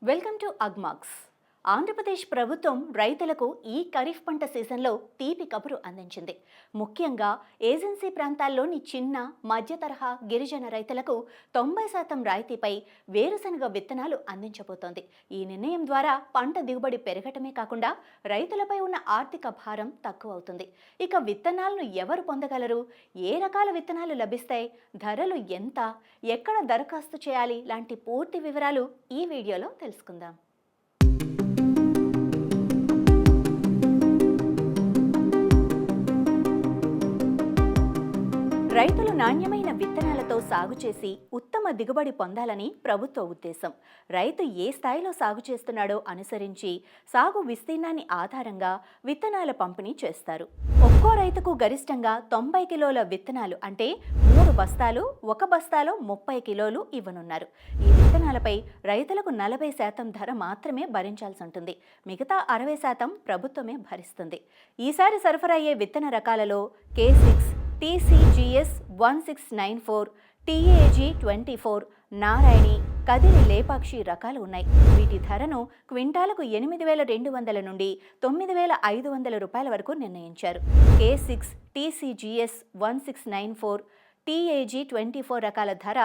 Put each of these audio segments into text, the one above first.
Welcome to Ugmarks. Andhra Pradesh ప్రభుత్వం రైతులకు ఈ ఖరీఫ్ పంట సీజన్లో తీపి కబురు అందించింది. ముఖ్యంగా ఏజెన్సీ ప్రాంతాల్లోని చిన్న మధ్య తరహా గిరిజన రైతులకు తొంభై శాతం రాయితీపై వేరుశనగ విత్తనాలు అందించబోతోంది. ఈ నిర్ణయం ద్వారా పంట దిగుబడి పెరగటమే కాకుండా రైతులపై ఉన్న ఆర్థిక భారం తక్కువ అవుతుంది ఇక విత్తనాలను ఎవరు పొందగలరు? ఏ రకాల విత్తనాలు లభిస్తాయి? ధరలు ఎంత? ఎక్కడ దరఖాస్తు చేయాలి? లాంటి పూర్తి వివరాలు ఈ వీడియోలో తెలుసుకుందాం. రైతులు నాణ్యమైన విత్తనాలతో సాగు చేసి ఉత్తమ దిగుబడి పొందాలని ప్రభుత్వ ఉద్దేశం. రైతు ఏ స్థాయిలో సాగు చేస్తున్నాడో అనుసరించి సాగు విస్తీర్ణాన్ని ఆధారంగా విత్తనాల పంపిణీ చేస్తారు. ఒక్కో రైతుకు గరిష్టంగా తొంభై కిలోల విత్తనాలు అంటే మూడు బస్తాలు ఒక బస్తాలో ముప్పై కిలోలు ఇవ్వనున్నారు. ఈ విత్తనాలపై రైతులకు నలభై శాతం ధర మాత్రమే భరించాల్సి ఉంటుంది. మిగతా అరవై శాతం ప్రభుత్వమే భరిస్తుంది. ఈసారి సరఫరా అయ్యే విత్తన రకాలలో K six T C G S one six nine four T A G twenty four Narayani Kadiri Lepakshi రకాలు ఉన్నాయి. వీటి ధరను క్వింటాలకు ఎనిమిది వేల రెండు వందల నుండి తొమ్మిది వేల ఐదు వందల రూపాయల వరకు నిర్ణయించారు. K six T C G S one six nine four T A G twenty four రకాల ధర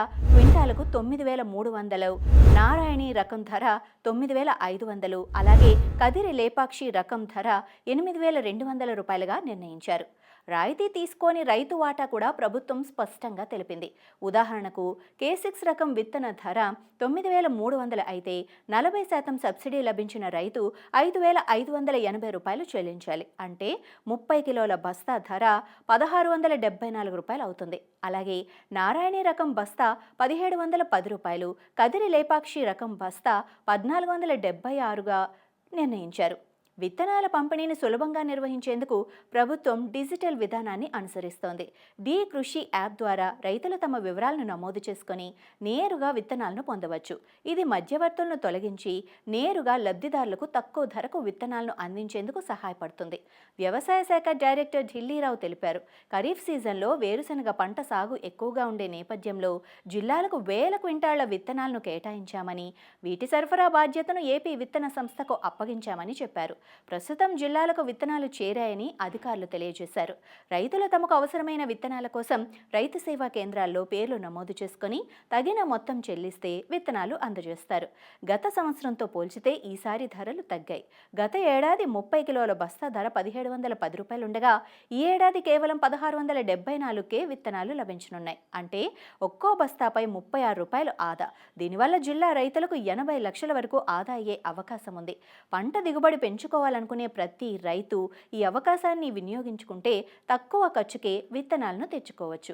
క్వింటాలకు తొమ్మిది వేల మూడు వందలు. నారాయణి రకం ధర తొమ్మిది వేల ఐదు వందలు. అలాగే కదిరి లేపాక్షి రకం ధర ఎనిమిది వేల రెండు వందల రూపాయలుగా నిర్ణయించారు. రాయితీ తీసుకోని రైతు వాటా కూడా ప్రభుత్వం స్పష్టంగా తెలిపింది. ఉదాహరణకు కే సిక్స్ రకం విత్తన ధర తొమ్మిది వేల మూడు వందలు అయితే నలభై శాతం సబ్సిడీ లభించిన రైతు ఐదు వేల ఐదు వందల ఎనభై రూపాయలు చెల్లించాలి. అంటే ముప్పై కిలోల బస్తా ధర పదహారు వందల డెబ్బై నాలుగు రూపాయలు అవుతుంది. అలాగే నారాయణి రకం బస్తా పదిహేను పదిహేడు వందల పది రూపాయలు కదిరి లేపాక్షి రకం బస్తా పద్నాలుగు వందల డెబ్బై ఆరుగా నిర్ణయించారు. విత్తనాల పంపిణీని సులభంగా నిర్వహించేందుకు ప్రభుత్వం డిజిటల్ విధానాన్ని అనుసరిస్తోంది. డి కృషి యాప్ ద్వారా రైతులు తమ వివరాలను నమోదు చేసుకుని నేరుగా విత్తనాలను పొందవచ్చు. ఇది మధ్యవర్తులను తొలగించి నేరుగా లబ్ధిదారులకు తక్కువ ధరకు విత్తనాలను అందించేందుకు సహాయపడుతుంది. వ్యవసాయ శాఖ డైరెక్టర్ ఢిల్లీరావు తెలిపారు. ఖరీఫ్ సీజన్లో వేరుశనగ పంట సాగు ఎక్కువగా ఉండే నేపథ్యంలో జిల్లాలకు వేల క్వింటాళ్ళ విత్తనాలను కేటాయించామని వీటి సరఫరా బాధ్యతను ఏపీ విత్తన సంస్థకు అప్పగించామని చెప్పారు. ప్రస్తుతం జిల్లాలకు విత్తనాలు చేరాయని అధికారులు తెలియజేశారు. రైతులు తమకు అవసరమైన విత్తనాల కోసం రైతు సేవా కేంద్రాల్లో పేర్లు నమోదు చేసుకుని తగిన మొత్తం చెల్లిస్తే విత్తనాలు అందజేస్తారు. గత సంవత్సరంతో పోల్చితే ఈసారి ధరలు తగ్గాయి. గత ఏడాది ముప్పై కిలోల బస్తా ధర పదిహేడు వందల పది రూపాయలు ఉండగా ఈ ఏడాది కేవలం పదహారు వందల డెబ్బై నాలుగుకే విత్తనాలు లభించనున్నాయి. అంటే ఒక్కో బస్తాపై ముప్పై ఆరు రూపాయలు ఆదా. దీనివల్ల జిల్లా రైతులకు ఎనభై లక్షల వరకు ఆదా అయ్యే అవకాశం ఉంది పంట దిగుబడి పెంచుకు పెంచుకోవాలనుకునే ప్రతి రైతు ఈ అవకాశాన్ని వినియోగించుకుంటే తక్కువ ఖర్చుకే విత్తనాలను తెచ్చుకోవచ్చు.